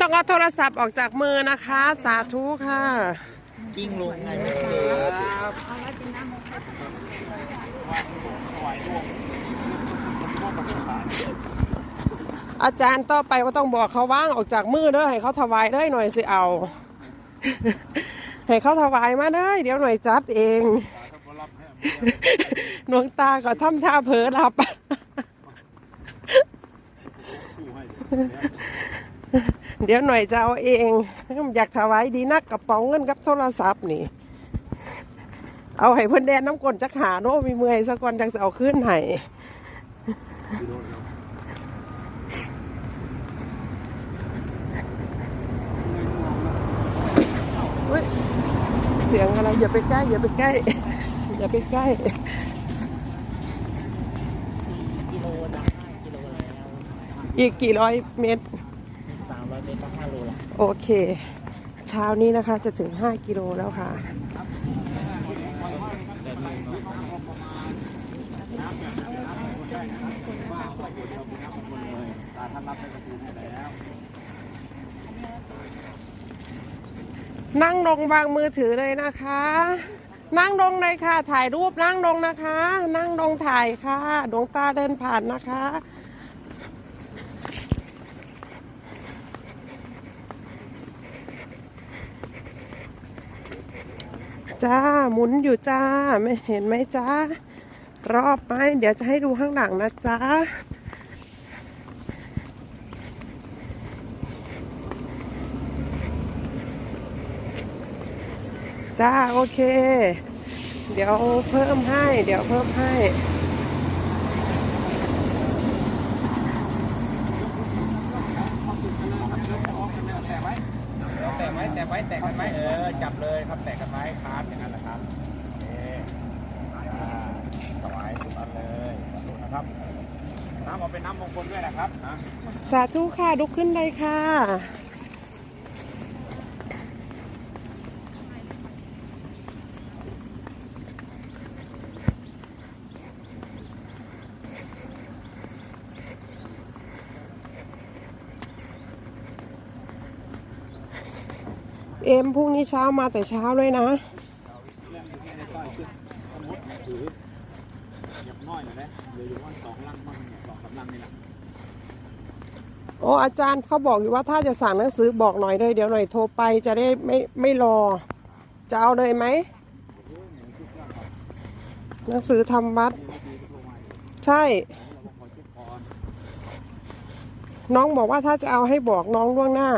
ต้องเอาโทรศัพท์ออกจากมือนะคะ สาธุค่ะ กิ้งลงไงม่เจอครับอาจารย์ต่อไปว่าต้องบอกเขาว่างออกจากมือเด้อให้เขาถวายได้หน่อยสิเอา ให้เขาถวายมาเด้อเดี๋ยวหน่อยจัดเองถ้าพอรับให้หลวงตาก็ทำท่าเผลอหลับคู่ให้เดี๋ยวหน่อยจะเอาเอง อยากถวายดีนักกระเป๋าเงินกับโทรศัพท์นี่ เอาให้เพิ่นแดนน้ำกลนจักหาโน้มีเมื่อยสะก่อนจังจะเอาขึ้นให้เฮ้ยเสียงอะไรอย่าไปใกล้ อย่าไปใกล้ อย่าไปใกล้กิโลนะกิโลแล้วอีกกี่ร้อยเมตรสามร้อยเมตรก็ห้าโลละโอเค เช้านี้นะคะจะถึง 5 กิโลแล้วค่ะท่านรับในประตูให้แล้ว นั่งลงวางมือถือเลยนะคะ นั่งลงเลยค่ะ ถ่ายรูปนั่งลงนะคะ นั่งลงถ่ายค่ะ ดวงตาเดินผ่านนะคะ จ้าหมุนอยู่จ้า ไม่เห็นไหมจ้ารอบไหมเดี๋ยวจะให้ดูข้างหลังนะจ้า จ้าโอเค เดี๋ยวเพิ่มให้ เดี๋ยวเพิ่มให้แต่ไว้แต่ไว้แต่ไว้แต่กันไว้เออจับเลยครับแต่กันไว้ครับอย่างนั้นแหละครับโอเคอ่าถวายทุกอันเลยขอบคุณนะครับน้ำเอาเป็นน้ำมงคลด้วยนะครับนะสาธุค่ะลุกขึ้นเลยค่ะ เอ็มพรุ่งนี้เช้ามาแต่เช้าเลยนะโอ้อาจารย์เขาบอกอยู่ว่าถ้าจะสั่งหนังสือบอกหน่อยเลยเดี๋ยวหน่อยโทรไปจะได้ไม่ไม่รอ จะเอาเลยไหมหนังสือทำวัด ใช่ น้องบอกว่าถ้าจะเอาให้บอกน้องล่วงหน้า